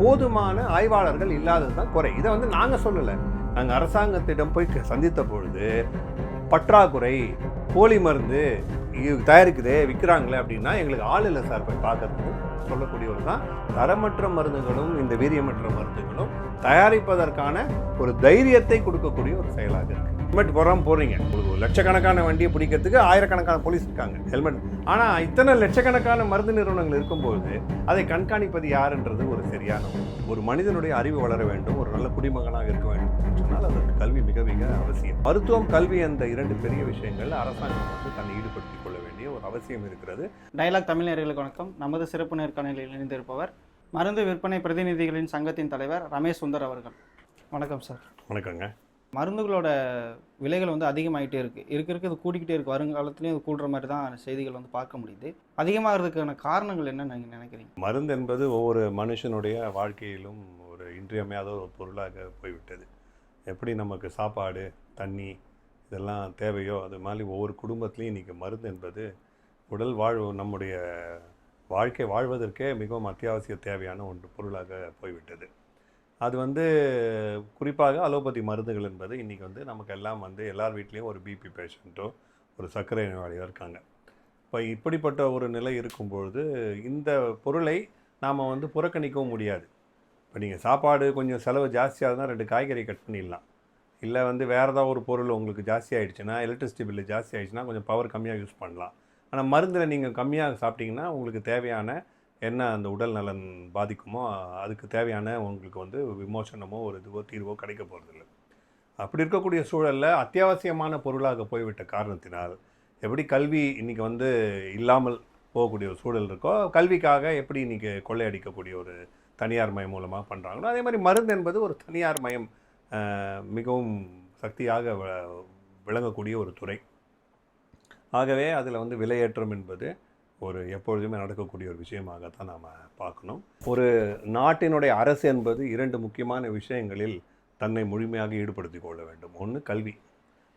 போதுமான ஆய்வாளர்கள் இல்லாதது தான் குறை. இதை வந்து நாங்கள் சொல்லலை. நாங்கள் அரசாங்கத்திடம் போய் சந்தித்த பொழுது பற்றாக்குறை போலி மருந்து இது தயாரிக்குதே விற்கிறாங்களே அப்படின்னா எங்களுக்கு ஆள் இல்லை சார் போய் பார்க்கறதுக்கு. சொல்லக்கூடியவர் தான் தரமற்ற மருந்துகளும் இந்த வீரியமற்ற மருந்துகளும் தயாரிப்பதற்கான ஒரு தைரியத்தை கொடுக்கக்கூடிய ஒரு செயலாக இருக்குது ஹெல்மெட் போடாம போறீங்க. உங்களுக்கு லட்சக்கணக்கான வண்டியை பிடிக்கிறதுக்கு ஆயிரக்கணக்கான போலீஸ் இருக்காங்க ஹெல்மெட். ஆனால் இத்தனை லட்சக்கணக்கான மருந்து நிறுவனங்கள் இருக்கும்போது அதை கண்காணிப்பது யாருன்றது ஒரு சரியான. ஒரு மனிதனுடைய அறிவு வளர வேண்டும் ஒரு நல்ல குடிமகனாக இருக்க வேண்டும் சொன்னால் அதற்கு கல்வி மிக மிக அவசியம். மருத்துவம் கல்வி அந்த இரண்டு பெரிய விஷயங்கள் அரசாங்கம் வந்து தன்னை ஈடுபடுத்திக் கொள்ள வேண்டிய ஒரு அவசியம் இருக்கிறது. டயலாக் தமிழ் வணக்கம். நமது சிறப்பு நேர்காணலில் இணைந்திருப்பவர் மருந்து விற்பனை பிரதிநிதிகளின் சங்கத்தின் தலைவர் ரமேஷ் சுந்தர் அவர்கள். வணக்கம் சார். வணக்கங்க. மருந்துகளோட விலைகள் வந்து அதிகமாயிட்டே இருக்கு. இருக்க இருக்க இது கூட்டிக்கிட்டே இருக்குது வருங்காலத்துலேயும் இது கூடுற மாதிரி தான் செய்திகள் வந்து பார்க்க முடியுது. அதிகமாகிறதுக்கான காரணங்கள் என்ன நீங்கள் நினைக்கிறீங்க? மருந்து என்பது ஒவ்வொரு மனுஷனுடைய வாழ்க்கையிலும் ஒரு இன்றியமையாத ஒரு பொருளாக போய்விட்டது. எப்படி நமக்கு சாப்பாடு தண்ணி இதெல்லாம் தேவையோ அது மாதிரி ஒவ்வொரு குடும்பத்துலேயும் இன்றைக்கி மருந்து என்பது உடல் வாழ்வு நம்முடைய வாழ்க்கை வாழ்வதற்கே மிகவும் அத்தியாவசிய தேவையான ஒன்று பொருளாக போய்விட்டது. அது வந்து குறிப்பாக அலோபதி மருந்துகள் என்பது இன்றைக்கி வந்து நமக்கு எல்லாம் வந்து எல்லார் வீட்லேயும் ஒரு பிபி பேஷண்ட்டோ ஒரு சர்க்கரை நோயாளியோ இருக்காங்க. இப்போ இப்படிப்பட்ட ஒரு நிலை இருக்கும்பொழுது இந்த பொருளை நாம் வந்து புறக்கணிக்கவும் முடியாது. இப்போ நீங்கள் சாப்பாடு கொஞ்சம் செலவு ஜாஸ்தியாக இருந்தால் ரெண்டு காய்கறி கட் பண்ணிடலாம். இல்லை வந்து வேறு ஏதாவது ஒரு பொருள் உங்களுக்கு ஜாஸ்தி ஆகிடுச்சுன்னா எலக்ட்ரிசிட்டி பில்லு ஜாஸ்தி ஆகிடுச்சுன்னா கொஞ்சம் பவர் கம்மியாக யூஸ் பண்ணலாம். ஆனால் மருந்தில் நீங்கள் கம்மியாக சாப்பிட்டிங்கன்னா உங்களுக்கு தேவையான என்ன அந்த உடல் நலன் பாதிக்குமோ அதுக்கு தேவையான உங்களுக்கு வந்து விமோசனமோ ஒரு இதுவோ தீர்வோ கிடைக்க போகிறதில்ல அப்படி இருக்கக்கூடிய சூழலில் அத்தியாவசியமான பொருளாக போய்விட்ட காரணத்தினால் எப்படி கல்வி இன்றைக்கி வந்து இல்லாமல் போகக்கூடிய ஒரு சூழல் இருக்கோ கல்விக்காக எப்படி இன்றைக்கி கொள்ளையடிக்கக்கூடிய ஒரு தனியார் மயம் மூலமாக பண்ணுறாங்களோ அதே மாதிரி மருந்து என்பது ஒரு தனியார் மயம் மிகவும் சக்தியாக வ- விளங்கக்கூடிய ஒரு துறை. ஆகவே அதில் வந்து விலையேற்றம் என்பது ஒரு எப்பொழுதுமே நடக்கக்கூடிய ஒரு விஷயமாகத்தான் நாம் பார்க்கணும். ஒரு நாட்டினுடைய அரசு என்பது இரண்டு முக்கியமான விஷயங்களில் தன்னை முழுமையாக ஈடுபடுத்திக் கொள்ள வேண்டும். ஒன்று கல்வி.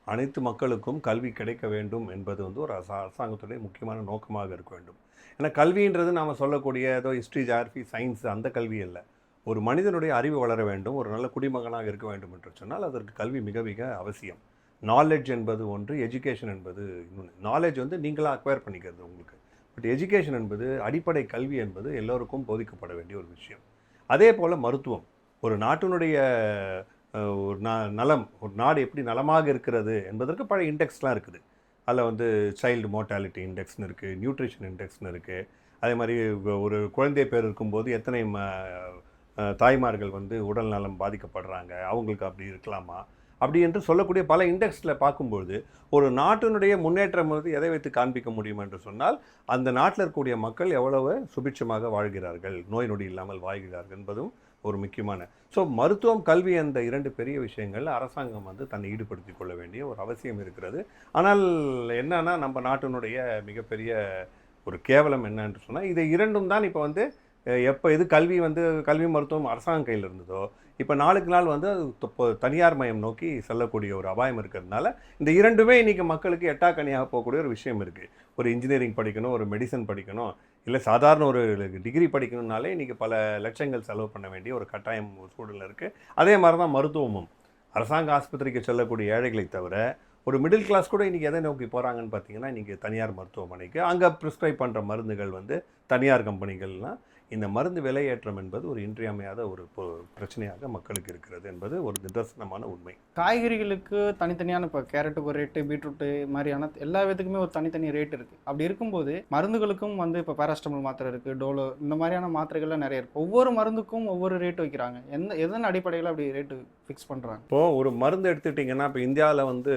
அனைத்து மக்களுக்கும் கல்வி கிடைக்க வேண்டும் என்பது வந்து ஒரு அரசா அரசாங்கத்துடைய முக்கியமான நோக்கமாக இருக்க வேண்டும். ஏன்னா கல்வின்றது நாம் சொல்லக்கூடிய ஏதோ ஹிஸ்ட்ரி ஜாகிரபி சயின்ஸ் அந்த கல்வி அல்ல. ஒரு மனிதனுடைய அறிவு வளர வேண்டும் ஒரு நல்ல குடிமகனாக இருக்க வேண்டும் என்று சொன்னால் அதற்கு கல்வி மிக மிக அவசியம். நாலேஜ் என்பது ஒன்று எஜுகேஷன் என்பது இன்னொன்று நாலேஜ் வந்து நீங்களாக அக்வயர் பண்ணிக்கிறது உங்களுக்கு. பட் எஜுகேஷன் என்பது அடிப்படை கல்வி என்பது எல்லோருக்கும் போதிக்கப்பட வேண்டிய ஒரு விஷயம். அதே போல் மருத்துவம். ஒரு நாட்டினுடைய ஒரு ந நலம் ஒரு நாடு எப்படி நலமாக இருக்கிறது என்பதற்கு பழைய இண்டெக்ஸ்லாம் இருக்குது. அதில் வந்து சைல்டு மோர்டாலிட்டி இண்டெக்ஸ்னு இருக்குது நியூட்ரிஷன் இண்டெக்ஸ்னு இருக்குது அதே மாதிரி ஒரு குழந்தை பேர் இருக்கும்போது எத்தனை தாய்மார்கள் வந்து உடல் நலம் பாதிக்கப்படுறாங்க அவங்களுக்கு அப்படி இருக்கலாமா? அப்படி என்று சொல்லக்கூடிய பல இண்டெக்ஸில் பார்க்கும்பொழுது ஒரு நாட்டினுடைய முன்னேற்றம் வந்து எதை வைத்து காண்பிக்க முடியும் என்று சொன்னால் அந்த நாட்டில் இருக்கக்கூடிய மக்கள் எவ்வளவு சுபிட்சமாக வாழ்கிறார்கள் நோய் நொடி இல்லாமல் வாழ்கிறார்கள் என்பதும் ஒரு முக்கியமான. ஸோ மருத்துவம் கல்வி அந்த இரண்டு பெரிய விஷயங்கள் அரசாங்கம் வந்து தன்னை ஈடுபடுத்திக் கொள்ள வேண்டிய ஒரு அவசியம் இருக்கிறது. ஆனால் என்னன்னா நம்ம நாட்டினுடைய மிகப்பெரிய ஒரு கேவலம் என்னன்னு சொன்னால் இதை இரண்டும் தான் இப்போ வந்து எப்போ இது கல்வி வந்து கல்வி மருத்துவம் அரசாங்க கையில் இருந்ததோ இப்போ நாளுக்கு நாள் வந்து அது தனியார் மயம் நோக்கி செல்லக்கூடிய ஒரு அபாயம் இருக்கிறதுனால இந்த இரண்டுமே இன்றைக்கி மக்களுக்கு எட்டாக்கனியாக போகக்கூடிய ஒரு விஷயம் இருக்குது ஒரு இன்ஜினியரிங் படிக்கணும் ஒரு மெடிசன் படிக்கணும் இல்லை சாதாரண ஒரு டிகிரி படிக்கணும்னாலே இன்றைக்கி பல லட்சங்கள் செலவு பண்ண வேண்டிய ஒரு கட்டாயம் சூழல் இருக்குது அதே மாதிரி தான் மருத்துவமும். அரசாங்க ஆஸ்பத்திரிக்கு செல்லக்கூடிய ஏழைகளை தவிர ஒரு மிடில் கிளாஸ் கூட இன்றைக்கி எதை நோக்கி போகிறாங்கன்னு பார்த்தீங்கன்னா இன்றைக்கி தனியார் மருத்துவமனைக்கு அங்கே ப்ரிஸ்கிரைப் பண்ணுற மருந்துகள் வந்து தனியார் கம்பெனிகள்லாம் இந்த மருந்து விலையேற்றம் என்பது ஒரு இன்றியமையாத ஒரு பிரச்சனையாக மக்களுக்கு இருக்கிறது என்பது ஒரு நிதர்சனமான உண்மை. காய்கறிகளுக்கு தனித்தனியான இப்போ கேரட்டுக்கு ஒரு ரேட்டு பீட்ரூட்டு மாதிரியான எல்லா விதத்துக்குமே ஒரு தனித்தனி ரேட் இருக்குது அப்படி இருக்கும்போது மருந்துகளுக்கும் வந்து இப்போ பேராஸ்டமல் மாத்திரை இருக்குது டோலோ இந்த மாதிரியான மாத்திரைகள்லாம் நிறைய இருக்குது ஒவ்வொரு மருந்துக்கும் ஒவ்வொரு ரேட் வைக்கிறாங்க. எந்த எதன் அடிப்படையில் அப்படி ரேட்டு ஃபிக்ஸ் பண்ணுறாங்க இப்போது ஒரு மருந்து எடுத்துக்கிட்டிங்கன்னா இப்போ இந்தியாவில் வந்து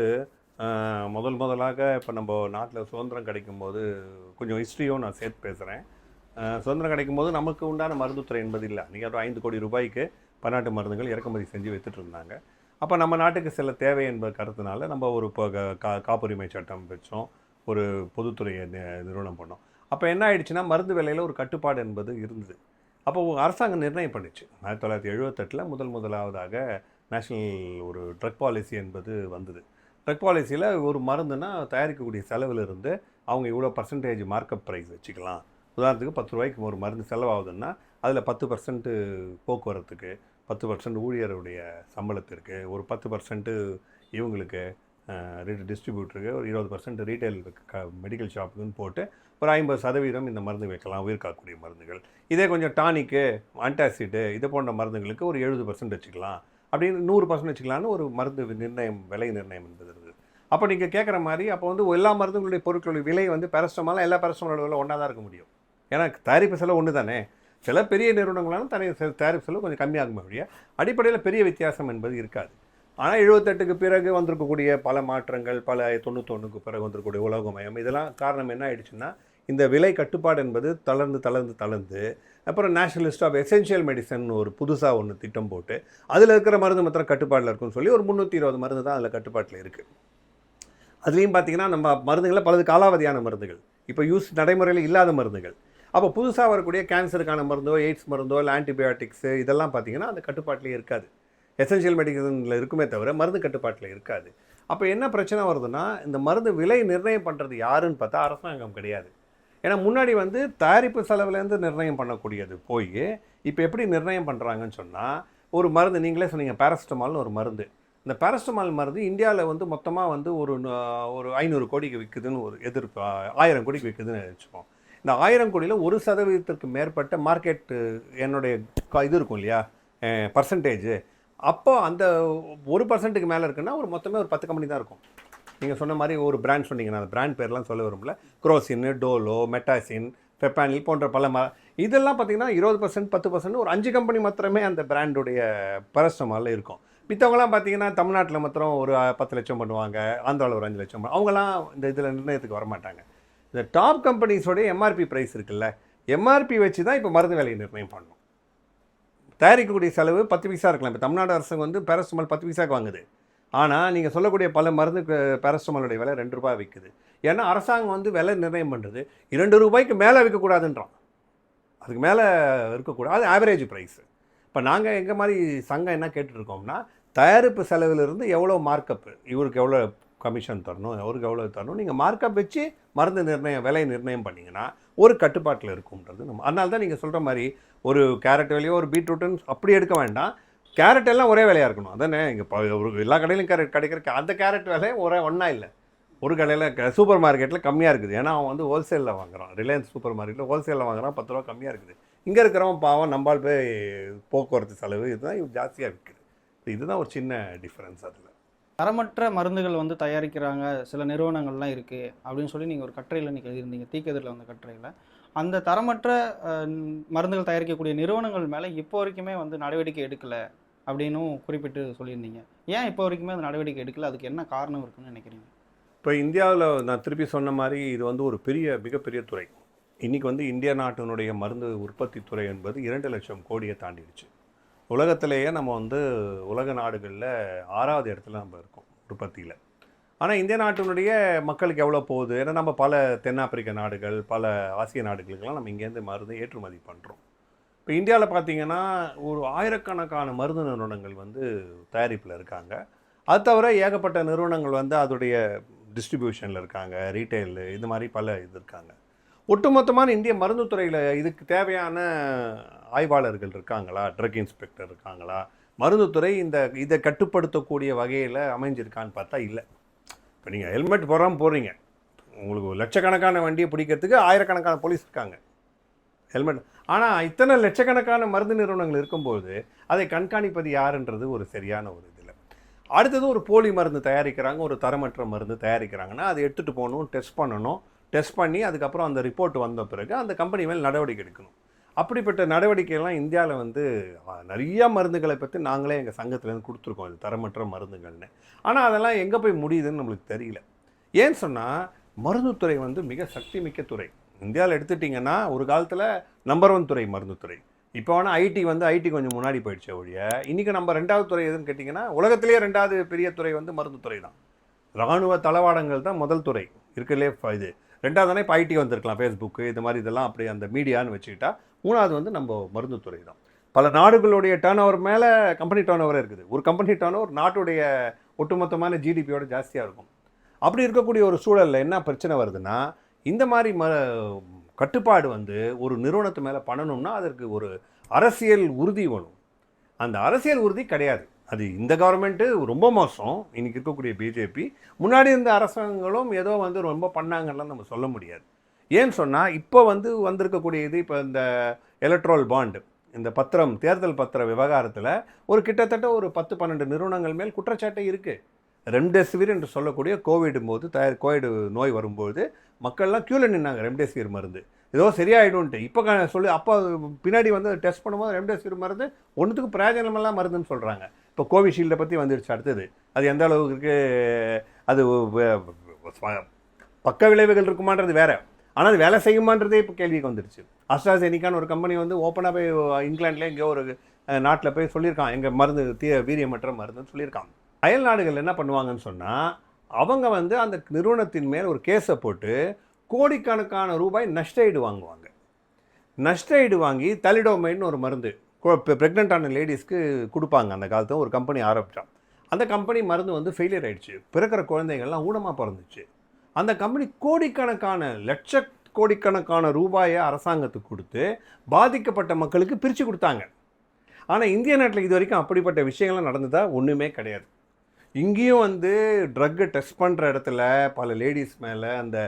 முதல் முதலாக இப்போ நம்ம நாட்டில் சுதந்திரம் கிடைக்கும்போது கொஞ்சம் ஹிஸ்ட்ரியும் நான் சேர்த்து பேசுகிறேன் சுதந்திரம் கிடைக்கும் போது நமக்கு உண்டான மருந்துத்துறை என்பது இல்லை நீங்கள் ஒரு ஐந்து கோடி ரூபாய்க்கு பன்னாட்டு மருந்துகள் இறக்குமதி செஞ்சு வித்துட்டு இருந்தாங்க. அப்போ நம்ம நாட்டுக்கு சில தேவை என்பது கருத்தினால நம்ம ஒரு இப்போ கா காப்புரிமை சட்டம் வச்சோம். ஒரு பொதுத்துறையை நி- நிறுவனம் பண்ணோம். அப்போ என்ன ஆயிடுச்சுன்னா மருந்து விலையில் ஒரு கட்டுப்பாடு என்பது இருந்தது. அப்போ அரசாங்கம் நிர்ணயம் பண்ணுச்சு. ஆயிரத்தி தொள்ளாயிரத்தி எழுபத்தெட்டில் முதல் முதலாவதாக நேஷ்னல் ஒரு ட்ரக் பாலிசி என்பது வந்தது. ட்ரக் பாலிசியில் ஒரு மருந்துனா தயாரிக்கக்கூடிய செலவிலிருந்து அவங்க இவ்வளோ பர்சன்டேஜ் மார்க்கப் ப்ரைஸ் வச்சுக்கலாம். உதாரணத்துக்கு பத்து ரூபாய்க்கு ஒரு மருந்து செலவாகுதுன்னா அதில் பத்து பர்சன்ட்டு போக்குவரத்துக்கு பத்து பர்சன்ட் ஊழியருடைய சம்பளத்திற்கு ஒரு பத்து பர்சன்ட்டு இவங்களுக்கு டிஸ்ட்ரிபியூட்டருக்கு ஒரு இருபது பர்சன்ட் ரீட்டைல் மெடிக்கல் ஷாப்புக்குன்னு போட்டு ஒரு ஐம்பது சதவீதம் இந்த மருந்து வைக்கலாம் உயிர் காக்கக்கூடிய மருந்துகள். இதே கொஞ்சம் டானிக்கு ஆன்டாசிடு இது போன்ற மருந்துகளுக்கு ஒரு எழுபது பர்சன்ட் வச்சுக்கலாம். அப்படின்னு நூறு பர்சன்ட் வச்சுக்கலாம்னு ஒரு மருந்து நிர்ணயம் விலை நிர்ணயம் என்பது இருக்குது அப்போ நீங்கள் கேட்குற மாதிரி அப்போ வந்து எல்லா மருந்துகளுடைய பொருட்களுடைய விலை வந்து பேரஸ்டமால் எல்லா பேரஸ்டமாலோட ஒன்றா தான் இருக்க முடியும். ஏன்னா தயாரிப்பு செலவு ஒன்று தானே சில பெரிய நிறுவனங்களாலும் தனி தயாரிப்பு செலவு கொஞ்சம் கம்மியாகும் ஒழிய அடிப்படையில் பெரிய வித்தியாசம் என்பது இருக்காது. ஆனால் எழுபத்தெட்டுக்கு பிறகு வந்திருக்கக்கூடிய பல மாற்றங்கள் பல தொண்ணூத்தொன்றுக்கு பிறகு வந்திருக்கக்கூடிய உலகமயம் இதெல்லாம் காரணம் என்ன ஆயிடுச்சுன்னா இந்த விலை கட்டுப்பாடு என்பது தளர்ந்து தளர்ந்து தளர்ந்து அப்புறம் நேஷனலிஸ்ட் ஆஃப் எசென்ஷியல் மெடிசன் ஒரு புதுசாக ஒன்று திட்டம் போட்டு அதில் இருக்கிற மருந்து மாத்திரம் கட்டுப்பாட்டில் இருக்குன்னு சொல்லி ஒரு முந்நூற்றி இருபது மருந்து தான் அதில் கட்டுப்பாட்டில் இருக்குது அதுலேயும் பார்த்தீங்கன்னா நம்ம மருந்துகளில் பலது காலாவதியான மருந்துகள் இப்போ யூஸ் நடைமுறையில் இல்லாத மருந்துகள். அப்போ புதுசாக வரக்கூடிய கேன்சருக்கான மருந்தோ எய்ட்ஸ் மருந்தோ இல்லை ஆன்டிபயோட்டிக்ஸு இதெல்லாம் பார்த்தீங்கன்னா அந்த கட்டுப்பாட்டிலே இருக்காது. எசென்ஷியல் மெடிசனில் இருக்குமே தவிர மருந்து கட்டுப்பாட்டில் இருக்காது. அப்போ என்ன பிரச்சனை வருதுன்னா இந்த மருந்து விலை நிர்ணயம் பண்ணுறது யாருன்னு பார்த்தா அரசாங்கம் கிடையாது. ஏன்னா முன்னாடி வந்து தயாரிப்பு செலவுலேருந்து நிர்ணயம் பண்ணக்கூடியது போய் இப்போ எப்படி நிர்ணயம் பண்ணுறாங்கன்னு சொன்னால் ஒரு மருந்து நீங்களே சொன்னீங்க பேரஸ்டமால்னு ஒரு மருந்து. இந்த பேரஸ்டமால் மருந்து இந்தியாவில் வந்து மொத்தமாக வந்து ஒரு ஒரு ஐநூறு கோடிக்கு விற்குதுன்னு ஒரு எதிர்ப்பு ஆயிரம் கோடிக்கு விற்குதுன்னு வச்சுப்போம். இந்த ஆயிரம் கோடியில் ஒரு சதவீதத்திற்கு மேற்பட்ட மார்க்கெட்டு என்னுடைய இது இருக்கும் இல்லையா? பர்சன்டேஜ் அப்போ அந்த ஒரு பர்சன்ட்டுக்கு மேலே இருக்குன்னா ஒரு மொத்தமே ஒரு பத்து கம்பெனி தான் இருக்கும். நீங்கள் சொன்ன மாதிரி ஒரு பிராண்ட் சொன்னீங்கன்னா அந்த பிராண்ட் பேர்லாம் சொல்ல விரும்பல. குரோசின் டோலோ மெட்டாசின் பெப்பானில் போன்ற பல ம இதெல்லாம் பார்த்தீங்கன்னா இருபது பர்சன்ட் பத்து பர்சன்ட் ஒரு அஞ்சு கம்பெனி மாத்திரமே அந்த பிராண்டுடைய பரஸ்டமாலில் இருக்கும். மித்தவங்களாம் பார்த்தீங்கன்னா தமிழ்நாட்டில் மாத்திரம் ஒரு பத்து லட்சம் பண்ணுவாங்க ஆந்திராவில் ஒரு அஞ்சு லட்சம் அவங்களாம் அவங்கலாம் இந்த இதில் நிர்ணயத்துக்கு வரமாட்டாங்க. இந்த டாப் கம்பெனிஸோடைய எம்ஆர்பி ப்ரைஸ் இருக்குல்ல எம்ஆர்பி வச்சு தான் இப்போ மருந்து விலையை நிர்ணயம் பண்ணணும். தயாரிக்கக்கூடிய செலவு பத்து பைசா இருக்கலாம். இப்போ தமிழ்நாடு அரசாங்கம் வந்து பேரஸ்டமால் பத்து பைசாக்கு வாங்குது. ஆனால் நீங்கள் சொல்லக்கூடிய பல மருந்து பேரஸ்டமாலுடைய விலை ரெண்டு ரூபாய் விற்குது ஏன்னா அரசாங்கம் வந்து விலை நிர்ணயம் பண்ணுறது இரண்டு ரூபாய்க்கு மேலே விற்கக்கூடாதுன்றான் அதுக்கு மேலே இருக்கக்கூடாது. அது ஆவரேஜ் ப்ரைஸ் இப்போ நாங்கள் எங்கள் மாதிரி சங்கம் என்ன கேட்டுட்ருக்கோம்னா தயாரிப்பு செலவிலிருந்து எவ்வளோ மார்க்கப்பு இவருக்கு எவ்வளோ கமிஷன் தரணும் அவருக்கு எவ்வளோ தரணும். நீங்கள் மார்க்கப் வச்சு மருந்து நிர்ணயம் விலை நிர்ணயம் பண்ணிங்கன்னா ஒரு கட்டுப்பாட்டில் இருக்கும்ன்றது நம்ம அதனால தான் நீங்கள் சொல்கிற மாதிரி ஒரு கேரட் விலையோ ஒரு பீட்ரூட்டுன்னு அப்படி எடுக்க வேண்டாம். கேரட் எல்லாம் ஒரே விலையாக இருக்கணும். அதானே? இங்கே ஒரு எல்லா கடையிலும் கேரட் கிடைக்கிற அந்த கேரட் விலை ஒரே ஒன்றா இல்லை. ஒரு கடையில் சூப்பர் மார்க்கெட்டில் கம்மியாக இருக்குது. ஏன்னா அவன் வந்து ஹோல்சேலில் வாங்குறான். ரிலையன்ஸ் சூப்பர் மார்க்கெட்டில் ஹோல்சேலில் வாங்குறான். பத்து ரூபா கம்மியாக இருக்குது. இங்கே இருக்கிறவன் பாவம் நம்பால் போய் போக்குவரத்து செலவு இதுதான் இவன் ஜாஸ்தியாக விற்குது இதுதான் ஒரு சின்ன டிஃப்ரென்ஸ் அதில். தரமற்ற மருந்துகள் வந்து தயாரிக்கிறாங்க. சில நிறுவனங்கள்லாம் இருக்குது அப்படின்னு சொல்லி நீங்கள் ஒரு கட்டுரையில் நீங்கள் எழுதியிருந்தீங்க. தீக்கதிரில் வந்த கட்டுரையில். அந்த தரமற்ற மருந்துகள் தயாரிக்கக்கூடிய நிறுவனங்கள் மேலே இப்போ வரைக்குமே வந்து நடவடிக்கை எடுக்கலை அப்படின்னும் குறிப்பிட்டு சொல்லியிருந்தீங்க. ஏன் இப்போ வரைக்குமே அந்த நடவடிக்கை எடுக்கல? அதுக்கு என்ன காரணம் இருக்குன்னு நினைக்கிறீங்க? இப்போ இந்தியாவில் நான் திருப்பி சொன்ன மாதிரி இது வந்து ஒரு பெரிய மிகப்பெரிய துறை. இன்றைக்கி வந்து இந்திய நாட்டினுடைய மருந்து உற்பத்தி துறை என்பது இரண்டு லட்சம் கோடியை தாண்டிடுச்சு. உலகத்திலேயே நம்ம வந்து உலக நாடுகளில் ஆறாவது இடத்துல நம்ம இருக்கோம் உற்பத்தியில். ஆனால் இந்திய நாட்டினுடைய மக்களுக்கு எவ்வளோ போகுது? ஏன்னா நம்ம பல தென்னாப்பிரிக்க நாடுகள் பல ஆசிய நாடுகளுக்கெல்லாம் நம்ம இங்கேருந்து மருந்து ஏற்றுமதி பண்ணுறோம் இப்போ இந்தியாவில் பார்த்தீங்கன்னா ஒரு ஆயிரக்கணக்கான மருந்து நிறுவனங்கள் வந்து தயாரிப்பில் இருக்காங்க. அது தவிர ஏகப்பட்ட நிறுவனங்கள் வந்து அதோடைய டிஸ்ட்ரிபியூஷனில் இருக்காங்க ரீட்டைல் இது மாதிரி பல இது இருக்காங்க. ஒட்டுமொத்தமான இந்திய மருந்து துறையில் இதுக்கு தேவையான ஆய்வாளர்கள் இருக்காங்களா? ட்ரக் இன்ஸ்பெக்டர் இருக்காங்களா? மருந்துத்துறை இந்த இதை கட்டுப்படுத்தக்கூடிய வகையில் அமைஞ்சிருக்கான்னு பார்த்தா இல்லை. இப்போ நீங்கள் ஹெல்மெட் போடாமல் போகிறீங்க உங்களுக்கு ஒரு லட்சக்கணக்கான வண்டியை பிடிக்கிறதுக்கு ஆயிரக்கணக்கான போலீஸ் இருக்காங்க. ஹெல்மெட். ஆனால் இத்தனை லட்சக்கணக்கான மருந்து நிறுவனங்கள் இருக்கும்போது அதை கண்காணிப்பது யாருன்றது ஒரு சரியான ஒரு இதில். அடுத்தது ஒரு போலி மருந்து தயாரிக்கிறாங்க ஒரு தரமற்ற மருந்து தயாரிக்கிறாங்கன்னா அதை எடுத்துகிட்டு போகணும் டெஸ்ட் பண்ணணும். டெஸ்ட் பண்ணி அதுக்கப்புறம் அந்த ரிப்போர்ட் வந்த பிறகு அந்த கம்பெனி மேல் நடவடிக்கை எடுக்கணும். அப்படிப்பட்ட நடவடிக்கைகள்லாம் இந்தியாவில் வந்து நிறையா மருந்துகளை பற்றி நாங்களே எங்கள் சங்கத்துலேருந்து கொடுத்துருக்கோம். இது தரமற்ற மருந்துகள்னு. ஆனால் அதெல்லாம் எங்கே போய் முடியுதுன்னு நம்மளுக்கு தெரியல. ஏன்னு சொன்னால் மருந்துத்துறை வந்து மிக சக்தி மிக்க துறை. இந்தியாவில் எடுத்துட்டிங்கன்னா ஒரு காலத்தில் நம்பர் ஒன் துறை மருந்துத்துறை. இப்போ வேணால் ஐடி வந்து ஐடி கொஞ்சம் முன்னாடி போயிடுச்சு ஒழிய இன்றைக்கி நம்ம ரெண்டாவது துறை எதுன்னு கேட்டிங்கன்னா உலகத்திலேயே ரெண்டாவது பெரிய துறை வந்து மருந்துத்துறை தான். இராணுவ தளவாடங்கள் தான் முதல் துறை. இருக்கிறதுலே இது ரெண்டாவது இப்போ ஐடி வந்திருக்கலாம் ஃபேஸ்புக்கு இது மாதிரி இதெல்லாம் அப்படி அந்த மீடியான்னு வச்சுக்கிட்டா மூணாவது வந்து நம்ம மருந்துத்துறை தான். பல நாடுகளுடைய டேர்ன் ஓவர் மேலே கம்பெனி டேர்ன் ஓவரே இருக்குது. ஒரு கம்பெனி டேர்ன் ஓவர் நாட்டுடைய ஒட்டுமொத்தமான ஜிடிபியோட ஜாஸ்தியாக இருக்கும். அப்படி இருக்கக்கூடிய ஒரு சூழலில் என்ன பிரச்சனை வருதுன்னா இந்த மாதிரி ம கட்டுப்பாடு வந்து ஒரு நிறுவனத்து மேலே பண்ணணும்னா அதற்கு ஒரு அரசியல் உறுதி வேணும். அந்த அரசியல் உறுதி கிடையாது. அது இந்த கவர்மெண்ட்டு ரொம்ப மோசம். இன்றைக்கி இருக்கக்கூடிய பிஜேபி முன்னாடி இருந்த அரசாங்கங்களும் ஏதோ வந்து ரொம்ப பண்ணாங்கலாம் நம்ம சொல்ல முடியாது. ஏன்னு சொன்னால் இப்போ வந்து வந்திருக்கக்கூடிய இது இப்போ இந்த எலக்ட்ரோல் பாண்டு இந்த பத்திரம் தேர்தல் பத்திர விவகாரத்தில் ஒரு கிட்டத்தட்ட ஒரு பத்து பன்னெண்டு நிறுவனங்கள் மேல் குற்றச்சாட்டு இருக்குது ரெம்டெசிவிர் என்று சொல்லக்கூடிய கோவிட் போது தயார் கோவிட் நோய் வரும்போது மக்கள்லாம் க்யூவில் நின்னாங்க ரெம்டெசிவிர் மருந்து. ஏதோ சரியாயிடும்ன்ட்டு. இப்போ க- சொல்லி அப்போ பின்னாடி வந்து டெஸ்ட் பண்ணும்போது ரெம்டெசிவிர் மருந்து ஒன்றுத்துக்கு பிரயோஜனமெல்லாம் மருந்துன்னு சொல்கிறாங்க இப்போ கோவிஷீல்டை பற்றி வந்துடுச்சு அடுத்தது. அது எந்த அளவுக்கு அது பக்க விளைவுகள் இருக்குமான்றது வேறு. ஆனால் அது வேலை செய்யுமான்றதே இப்போ கேள்விக்கு வந்துடுச்சு. அஸ்ட்ராசெனிக்கான்னு ஒரு கம்பெனி வந்து ஓப்பனாக போய் இங்கிலாந்துல எங்கேயோ ஒரு நாட்டில் போய் சொல்லியிருக்கான். எங்கள் மருந்து தீ வீரியமற்ற மருந்துன்னு சொல்லியிருக்கான். அயல் நாடுகள் என்ன பண்ணுவாங்கன்னு சொன்னால் அவங்க வந்து அந்த நிறுவனத்தின் மேல் ஒரு கேஸை போட்டு கோடிக்கணக்கான ரூபாய் நஷ்டஈடு வாங்குவாங்க. நஷ்டஈடு வாங்கி தலிடோமைன்னு ஒரு மருந்து. ப்ரெக்னென்ட்டான லேடிஸ்க்கு கொடுப்பாங்க. அந்த காலத்தில் ஒரு கம்பெனி ஆரம்பித்தான் அந்த கம்பெனி மருந்து வந்து ஃபெயிலியர் ஆகிடுச்சு பிறக்கிற குழந்தைகள்லாம் ஊனமாக பிறந்துச்சு. அந்த கம்பெனி கோடிக்கணக்கான லட்ச கோடிக்கணக்கான ரூபாயை அரசாங்கத்துக்கு கொடுத்து பாதிக்கப்பட்ட மக்களுக்கு பிரித்து கொடுத்தாங்க. ஆனால் இந்திய நாட்டில் இது வரைக்கும் அப்படிப்பட்ட விஷயங்கள்லாம் நடந்ததாக ஒன்றுமே கிடையாது. இங்கேயும் வந்து ட்ரக்கு டெஸ்ட் பண்ணுற இடத்துல பல லேடிஸ் மேலே அந்த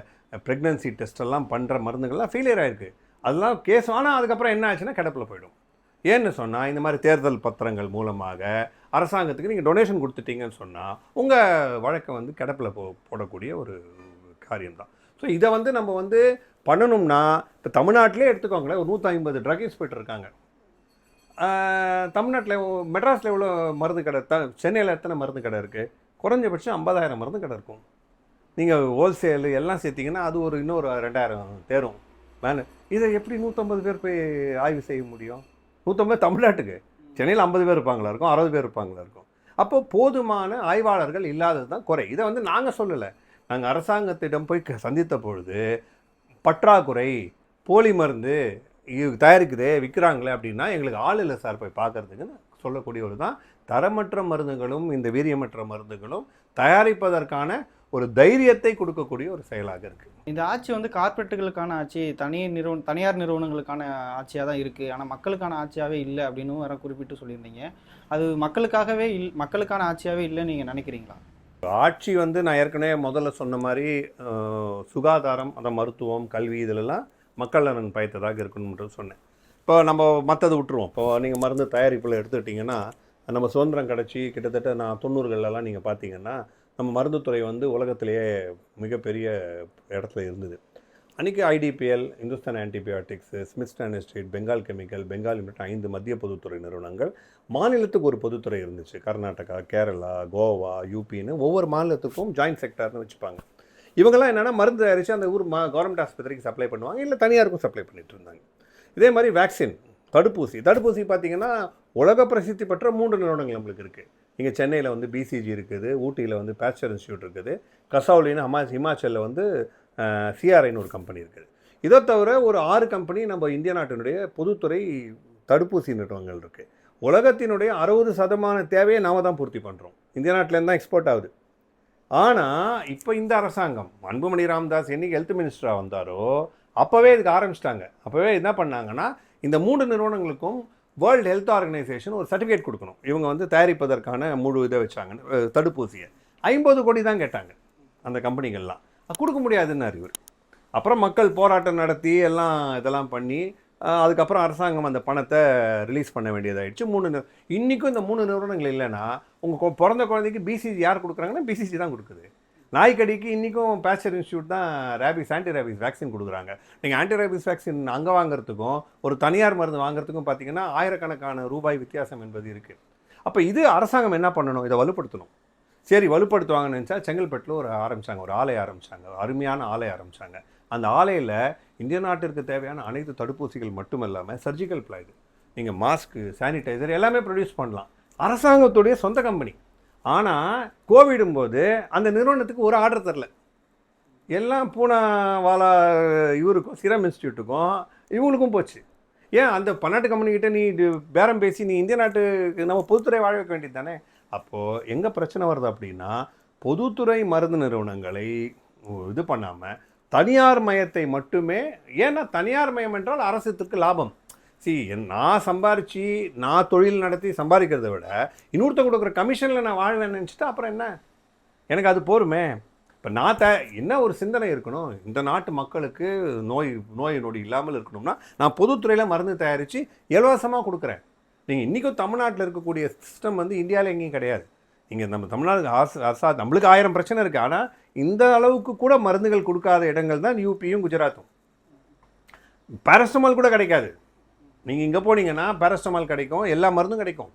ப்ரெக்னன்சி டெஸ்ட் எல்லாம் பண்ணுற மருந்துகள்லாம் ஃபெயிலியர் ஆகிருக்கு அதெல்லாம் கேஸ் ஆனால் அதுக்கப்புறம் என்ன ஆச்சுன்னா கிடப்பில் போயிடும். ஏன்னு சொன்னால் இந்த மாதிரி தேர்தல் பத்திரங்கள் மூலமாக அரசாங்கத்துக்கு நீங்கள் டொனேஷன் கொடுத்துட்டீங்கன்னு சொன்னால் உங்கள் வழக்கை வந்து கிடப்பில் போ போடக்கூடிய ஒரு காரியம்தான். ஸோ இதை வந்து நம்ம வந்து பண்ணணும்னா இப்போ தமிழ்நாட்டிலே எடுத்துக்கோங்களேன் ஒரு நூற்றி ஐம்பது ட்ரக் இன்ஸ்பெக்டர் இருக்காங்க தமிழ்நாட்டில் மெட்ராஸில் எவ்வளோ மருந்து கடை த சென்னையில் எத்தனை மருந்து கடை இருக்குது குறைஞ்சபட்சம் ஐம்பதாயிரம் மருந்து கடை இருக்கும். நீங்கள் ஹோல்சேலு எல்லாம் சேர்த்திங்கன்னா அது ஒரு இன்னொரு ரெண்டாயிரம் தேரும். மேலே இதை எப்படி நூற்றம்பது பேர் போய் ஆய்வு செய்ய முடியும்? நூற்றம்பது தமிழ்நாட்டுக்கு. சென்னையில் ஐம்பது பேர் இருப்பாங்களா இருக்கும் அறுபது பேர் இருப்பாங்களா இருக்கும். அப்போ போதுமான ஆய்வாளர்கள் இல்லாதது தான் குறை. இதை வந்து நாங்கள் சொல்லலை. நாங்கள் அரசாங்கத்திடம் போய் சந்தித்த பொழுது பற்றாக்குறை போலி மருந்து இது தயாரிக்குதே விற்கிறாங்களே அப்படின்னா எங்களுக்கு ஆள் இல்லை சார் போய் பார்க்கறதுக்குன்னு சொல்லக்கூடியவர் தான் தரமற்ற மருந்துகளும் இந்த வீரியமற்ற மருந்துகளும் தயாரிப்பதற்கான ஒரு தைரியத்தை கொடுக்கக்கூடிய ஒரு செயலாக இருக்குது இந்த ஆட்சி வந்து கார்ப்பரேட்டுகளுக்கான ஆட்சி தனி நிறுவன தனியார் நிறுவனங்களுக்கான ஆட்சியாக தான் இருக்குது ஆனால் மக்களுக்கான ஆட்சியாகவே இல்லை அப்படின்னு வேற குறிப்பிட்டு சொல்லியிருந்தீங்க. அது மக்களுக்காகவே இல் மக்களுக்கான ஆட்சியாகவே இல்லைன்னு நீங்கள் நினைக்கிறீங்களா? ஆட்சி வந்து நான் ஏற்கனவே முதல்ல சொன்ன மாதிரி சுகாதாரம் அந்த மருத்துவம் கல்வி இதிலெல்லாம் மக்கள் நலன் பயத்ததாக இருக்கணும்ன்றது சொன்னேன். இப்போ நம்ம மற்றதை விட்டுருவோம். இப்போ நீங்கள் மருந்து தயாரிப்பில் எடுத்துக்கிட்டிங்கன்னா நம்ம சுதந்திரம் கிடச்சி கிட்டத்தட்ட நான் தொண்ணூறுகள்லாம் நீங்கள் பார்த்தீங்கன்னா நம்ம மருந்துத்துறை வந்து உலகத்திலேயே மிகப்பெரிய இடத்துல இருந்தது. அன்றைக்கி IDPL Hindustan antibiotics ஸ்மித்ஸ்டான் institute Bengal chemical Bengal limited ஐந்து மத்திய பொதுத்துறை நிறுவனங்கள் மாநிலத்துக்கு ஒரு பொதுத்துறை இருந்துச்சு. கர்நாடகா கேரளா கோவா யூபின்னு ஒவ்வொரு மாநிலத்துக்கும் ஜாயிண்ட் செக்டார்னு வச்சுப்பாங்க. இவங்கெல்லாம் என்னென்னா மருந்து தயாரித்து அந்த ஊர் மா கவர்மெண்ட் ஆஸ்பத்திரிக்கு சப்ளை பண்ணுவாங்க. இல்லை தனியாருக்கும் சப்ளை பண்ணிட்டு இருந்தாங்க. இதே மாதிரி வேக்சின் தடுப்பூசி. தடுப்பூசி பார்த்தீங்கன்னா உலக பிரசித்தி பெற்ற மூன்று நிறுவனங்கள் நம்மளுக்கு இருக்குது இங்கே சென்னையில் வந்து பிசிஜி இருக்குது ஊட்டியில் வந்து பேச்சர் இன்ஸ்டியூட் இருக்குது கசௌலின்னு ஹமா ஹிமாச்சலில் வந்து சிஆர்ஐன்னு ஒரு கம்பெனி இருக்குது. இதை தவிர ஒரு ஆறு கம்பெனி நம்ம இந்திய நாட்டினுடைய பொதுத்துறை தடுப்பூசி நிறுவனங்கள் இருக்குது உலகத்தினுடைய அறுபது சதமான தேவையை நாம் தான் பூர்த்தி பண்ணுறோம் இந்திய நாட்டிலேருந்து தான் எக்ஸ்போர்ட் ஆகுது. ஆனால் இப்போ இந்த அரசாங்கம் அன்புமணி ராமதாஸ் என்னைக்கு ஹெல்த் மினிஸ்டராக வந்தாரோ அப்போவே இதுக்கு ஆரம்பிச்சிட்டாங்க. அப்போவே என்ன பண்ணாங்கன்னா இந்த மூன்று நிறுவனங்களுக்கும் வேர்ல்டு ஹெல்த் ஆர்கனைசேஷன் ஒரு சர்டிஃபிகேட் கொடுக்கணும். இவங்க வந்து தயாரிப்பதற்கான முழு இதை வச்சாங்க தடுப்பூசியை. ஐம்பது கோடி தான் கேட்டாங்க அந்த கம்பெனிகள்லாம். கொடுக்க முடியாதுன்னாரு இவர். அப்புறம் மக்கள் போராட்டம் நடத்தி எல்லாம் இதெல்லாம் பண்ணி அதுக்கப்புறம் அரசாங்கம் அந்த பணத்தை ரிலீஸ் பண்ண வேண்டியதாயிடுச்சு. மூணு இன்றைக்கும் இந்த மூணு நிறுவனங்கள் இல்லைன்னா உங்கள் பிறந்த குழந்தைக்கு பிசிசி யார் கொடுக்குறாங்கன்னா பிசிசி தான் கொடுக்குது. நாய்க்கடிக்கு இன்றைக்கும் பேச்சர் இன்ஸ்டியூட் தான் ரேபிஸ் ஆன்டி ரேபிஸ் வேக்சின் கொடுக்குறாங்க. நீங்கள் ஆன்டி ரேபிஸ் வேக்சின் அங்கே வாங்குறதுக்கும் ஒரு தனியார் மருந்து வாங்குறதுக்கும் பார்த்தீங்கன்னா ஆயிரக்கணக்கான ரூபாய் வித்தியாசம் என்பது இருக்குது அப்போ இது அரசாங்கம் என்ன பண்ணணும்? இதை வலுப்படுத்தணும். சரி வலுப்படுத்துவாங்கன்னு நினச்சா செங்கல்பட்டில் ஒரு ஆரம்பிச்சாங்க ஒரு ஆலை ஆரம்பிச்சாங்க அருமையான ஆலை ஆரம்பிச்சாங்க. அந்த ஆலையில் இந்திய நாட்டிற்கு தேவையான அனைத்து தடுப்பூசிகள் மட்டும் இல்லாமல் சர்ஜிக்கல் பிளாய்டு நீங்கள் மாஸ்க்கு சானிடைசர் எல்லாமே ப்ரொடியூஸ் பண்ணலாம். அரசாங்கத்துடைய சொந்த கம்பெனி ஆனால் கோவிடும் போது அந்த நிறுவனத்துக்கு ஒரு ஆர்டர் தரல. எல்லாம் பூனாவாலா இவருக்கும் சிரம் இன்ஸ்டியூட்டுக்கும் இவங்களுக்கும் போச்சு. ஏன்? அந்த பன்னாட்டு கம்பெனிக்கிட்ட நீ பேரம் பேசி நீ இந்திய நாட்டுக்கு நம்ம பொதுத்துறை வாழ வைக்க வேண்டியது தானே? அப்போது எங்கே பிரச்சனை வருது அப்படின்னா பொதுத்துறை மருந்து நிறுவனங்களை இது பண்ணாமல் தனியார் மயத்தை மட்டுமே ஏன்னா தனியார் மயம் என்றால் அரசுக்கு லாபம். சி நான் சம்பாரித்து நான் தொழில் நடத்தி சம்பாதிக்கிறத விட இன்னொருத்த கொடுக்குற கமிஷனில் நான் வாழலன்னு நினச்சிட்டா அப்புறம் என்ன? எனக்கு அது போருமே. இப்போ நான் த என்ன ஒரு சிந்தனை இருக்கணும்? இந்த நாட்டு மக்களுக்கு நோய் நோய் நொடி இல்லாமல் இருக்கணும்னா நான் பொதுத்துறையில் மருந்து தயாரித்து இலவசமாக கொடுக்குறேன். நீங்கள் இன்றைக்கும் தமிழ்நாட்டில் இருக்கக்கூடிய சிஸ்டம் வந்து இந்தியாவில் எங்கேயும் கிடையாது. இங்கே நம்ம தமிழ்நாடு அரசு அரசா நம்மளுக்கு ஆயிரம் பிரச்சனை இருக்குது ஆனால் இந்த அளவுக்கு கூட மருந்துகள் கொடுக்காத இடங்கள் தான் யூபியும் குஜராத்தும். பேரஸ்டமால் கூட கிடைக்காது. நீங்கள் இங்கே போனீங்கன்னா பேரஸ்டமால் கிடைக்கும் எல்லா மருந்தும் கிடைக்கும்.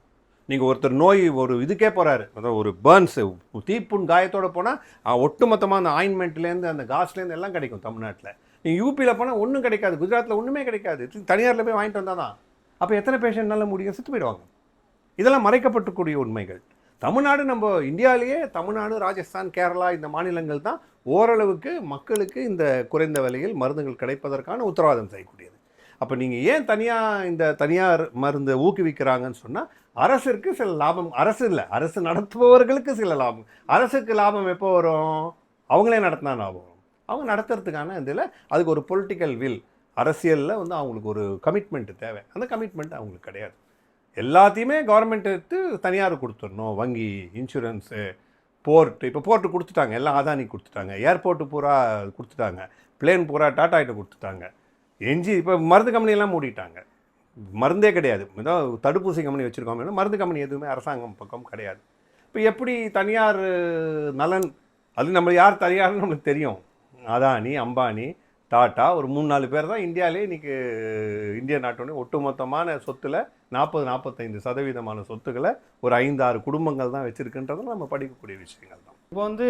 நீங்கள் ஒருத்தர் நோய் ஒரு இதுக்கே போகிறாரு அதாவது ஒரு பேர்ன்ஸு தீப்புண் காயத்தோட போனால் ஒட்டுமொத்தமாக அந்த ஆயின்மெண்ட்லேருந்து அந்த காஸ்லேருந்து எல்லாம் கிடைக்கும் தமிழ்நாட்டில். நீங்கள் யூபியில் போனால் ஒன்றும் கிடைக்காது. குஜராத்தில் ஒன்றுமே கிடைக்காது. தனியாரில் போய் வாங்கிட்டு வந்தால் தான் அப்போ எத்தனை பேஷண்ட்னால முடியும்? செத்து போயிடுவாங்க. இதெல்லாம் மறைக்கப்பட்டக்கூடிய உண்மைகள். தமிழ்நாடு நம்ம இந்தியாவிலேயே தமிழ்நாடு ராஜஸ்தான் கேரளா இந்த மாநிலங்கள் தான் ஓரளவுக்கு மக்களுக்கு இந்த குறைந்த விலையில் மருந்துகள் கிடைப்பதற்கான உத்தரவாதம் செய்யக்கூடியது. அப்போ நீங்கள் ஏன் தனியாக இந்த தனியார் மருந்தை ஊக்குவிக்கிறாங்கன்னு சொன்னால் அரசிற்கு சில லாபம் அரசு இல்லை அரசு நடத்துபவர்களுக்கு சில லாபம். அரசுக்கு லாபம் எப்போ வரும்? அவங்களே நடத்தினா லாபம் அவங்க நடத்துறதுக்கான இதில் அதுக்கு ஒரு பொலிட்டிக்கல் வில் அரசியலில் வந்து அவங்களுக்கு ஒரு கமிட்மெண்ட் தேவை. அந்த கமிட்மெண்ட் அவங்களுக்கு கிடையாது. எல்லாத்தையுமே கவர்மெண்ட் எடுத்து தனியார் கொடுத்துடணும். வங்கி இன்சூரன்ஸு போர்ட்டு இப்போ போர்ட்டு கொடுத்துட்டாங்க. எல்லாம் அதானி கொடுத்துட்டாங்க. ஏர்போர்ட்டு பூரா கொடுத்துட்டாங்க. பிளேன் பூரா டாட்டாகிட்ட கொடுத்துட்டாங்க. எஞ்சி இப்போ மருந்து கம்பெனியெல்லாம் மூடிட்டாங்க. மருந்தே கிடையாது. ஏதாவது தடுப்பூசி கம்பெனி வச்சுருக்கோம். மருந்து கம்பெனி எதுவுமே அரசாங்கம் பக்கம் கிடையாது. இப்போ எப்படி தனியார் நலன் அது நம்ம யார் தனியார்னு நம்மளுக்கு தெரியும். அதானி அம்பானி டாட்டா ஒரு மூணு நாலு பேர் தான் இந்தியாவிலே இன்றைக்கி இந்திய நாட்டோட ஒட்டுமொத்தமான சொத்தில் நாற்பது நாற்பத்தைந்து சதவீதமான சொத்துக்களை ஒரு ஐந்து ஆறு குடும்பங்கள் தான் வச்சுருக்குன்றதும் நம்ம படிக்கக்கூடிய விஷயங்கள் தான். இப்போ வந்து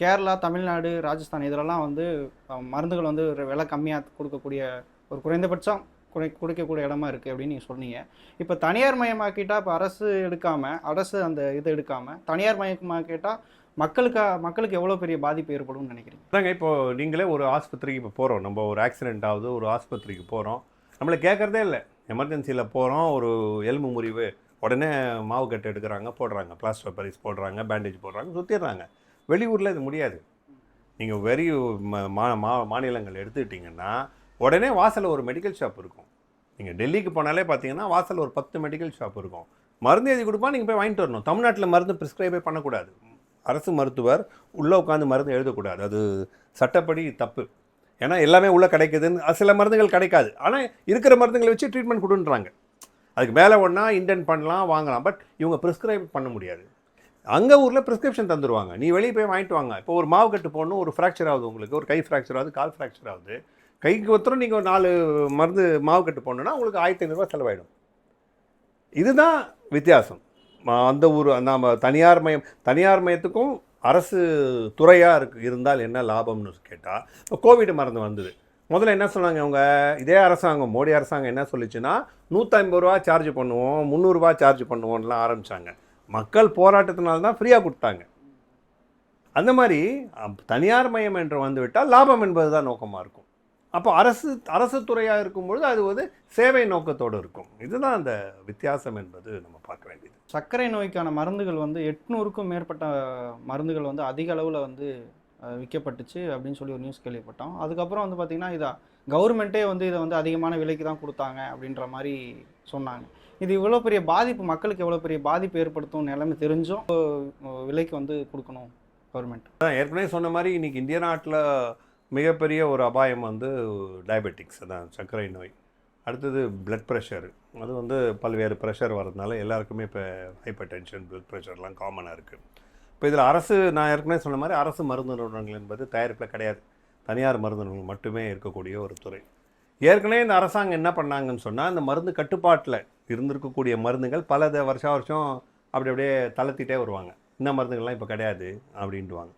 கேரளா தமிழ்நாடு ராஜஸ்தான் இதெல்லாம் வந்து மருந்துகள் வந்து ஒரு விலை கம்மியாக கொடுக்கக்கூடிய ஒரு குறைந்தபட்சம் குறை கொடுக்கக்கூடிய இடமா இருக்குது அப்படின்னு நீங்கள் சொன்னீங்க. இப்போ தனியார் மயமாக்கிட்டால் இப்போ அரசு எடுக்காமல் அரசு அந்த இதை எடுக்காமல் தனியார் மயமாக்கிட்டால் மக்களுக்காக மக்களுக்கு எவ்வளோ பெரிய பாதிப்பு ஏற்படும்னு நினைக்கிறீங்க? அதாங்க இப்போ நீங்களே ஒரு ஆஸ்பத்திரிக்கு இப்போ போகிறோம் நம்ம ஒரு ஆக்சிடென்ட் ஆகுது ஒரு ஆஸ்பத்திரிக்கு போகிறோம் நம்மளை கேட்குறதே இல்லை. எமர்ஜென்சியில் போகிறோம் ஒரு எலும்பு முறிவு உடனே மாவு கட்டு எடுக்கிறாங்க போடுறாங்க. பிளாஸ்டர் பரிஸ் போடுறாங்க பேண்டேஜ் போடுறாங்க சுற்றிடுறாங்க வெளியூரில் இது முடியாது. நீங்கள் வெறி மா மா மாநிலங்கள் எடுத்துக்கிட்டிங்கன்னா உடனே வாசலில் ஒரு மெடிக்கல் ஷாப் இருக்கும். நீங்கள் டெல்லிக்கு போனாலே பார்த்தீங்கன்னா வாசல் ஒரு பத்து மெடிக்கல் ஷாப் இருக்கும். மருந்து எழுதி கொடுப்பா நீங்கள் போய் வாங்கிட்டு வரணும். தமிழ்நாட்டில் மருந்து ப்ரிஸ்கிரைபே பண்ணக்கூடாது. அரசு மருத்துவர் உள்ளே உட்காந்து மருந்து எழுதக்கூடாது. அது சட்டப்படி தப்பு. ஏன்னா எல்லாமே உள்ளே கிடைக்குதுன்னு சில மருந்துகள் கிடைக்காது. ஆனால் இருக்கிற மருந்துகளை வச்சு ட்ரீட்மெண்ட் கொடுன்றாங்க. அதுக்கு மேலே ஒன்றா இன்டென்ட் பண்ணலாம் வாங்கலாம். பட் இவங்க ப்ரிஸ்கிரைப் பண்ண முடியாது. அங்கே ஊரில் ப்ரிஸ்கிரிப்ஷன் தந்துடுவாங்க நீ வெளியே போய் வாங்கிட்டு வாங்க. இப்போ ஒரு மாவு கட்டு போடணும் ஒரு ஃப்ராக்சர் ஆகுது உங்களுக்கு. ஒரு கை ஃப்ராக்சர் ஆகுது கால் ஃப்ராக்சர் ஆகுது. கைக்கு ஒருத்தரம் நீங்கள் ஒரு நாலு மருந்து மாவு கட்டு போடணுன்னா உங்களுக்கு ஆயிரத்தி ஐநூறுரூவா செலவாயிடும். இதுதான் வித்தியாசம். அந்த ஊர் நாம் தனியார் மயம் தனியார் மயத்துக்கும் அரசு துறையாக இருக்கு இருந்தால் என்ன லாபம்னு கேட்டால் இப்போ கோவிட் மருந்து வந்தது. முதல்ல என்ன சொன்னாங்க அவங்க இதே அரசாங்கம் மோடி அரசாங்கம் என்ன சொல்லிச்சுன்னா நூற்றம்பது ரூபா சார்ஜ் பண்ணுவோம் முந்நூறுரூவா சார்ஜ் பண்ணுவோம்லாம் ஆரம்பித்தாங்க மக்கள் போராட்டத்தினால தான் ஃப்ரீயாக கொடுத்தாங்க. அந்த மாதிரி தனியார் மயம் என்று வந்துவிட்டால் லாபம் என்பது தான் நோக்கமாக இருக்கும். அப்போ அரசு அரசு துறையாக இருக்கும்பொழுது அது வந்து சேவை நோக்கத்தோடு இருக்கும். இதுதான் அந்த வித்தியாசம் என்பது நம்ம பார்க்க வேண்டியது. சர்க்கரை நோய்க்கான மருந்துகள் வந்து எட்நூறுக்கும் மேற்பட்ட மருந்துகள் வந்து அதிக அளவில் வந்து விற்கப்பட்டுச்சு அப்படின்னு சொல்லி ஒரு நியூஸ் கேள்விப்பட்டோம். அதுக்கப்புறம் வந்து பார்த்திங்கன்னா இதை கவர்மெண்ட்டே வந்து இதை வந்து அதிகமான விலைக்கு தான் கொடுத்தாங்க அப்படின்ற மாதிரி சொன்னாங்க. இது இவ்வளோ பெரிய பாதிப்பு மக்களுக்கு எவ்வளோ பெரிய பாதிப்பு ஏற்படுத்தும் நிலைமை தெரிஞ்சும் விலைக்கு வந்து கொடுக்கணும் கவர்மெண்ட் அதான் ஏற்கனவே சொன்ன மாதிரி இன்றைக்கி இந்திய நாட்டில் மிகப்பெரிய ஒரு அபாயம் வந்து டயபெட்டிக்ஸ் அதான் சர்க்கரை நோய். அடுத்தது பிளட் ப்ரெஷர் அது வந்து பல்வேறு ப்ரெஷர் வர்றதுனால எல்லாருக்குமே இப்போ ஹைப்பர் டென்ஷன் பிளட் ப்ரெஷர்லாம் காமனாக இருக்குது இப்போ இதில் அரசு நான் ஏற்கனவே சொன்ன மாதிரி அரசு மருந்து நிறுவனங்கள் என்பது தயாரிப்பில் கிடையாது. தனியார் மருந்து நிறுவனங்கள் மட்டுமே இருக்கக்கூடிய ஒரு துறை. ஏற்கனவே இந்த அரசாங்கம் என்ன பண்ணாங்கன்னு சொன்னால் இந்த மருந்து கட்டுப்பாட்டில் இருந்திருக்கக்கூடிய மருந்துகள் பல வருஷா வருஷம் அப்படி அப்படியே தளர்த்திட்டே வருவாங்க. இந்த மருந்துகள்லாம் இப்போ கிடையாது அப்படின்ட்டுவாங்க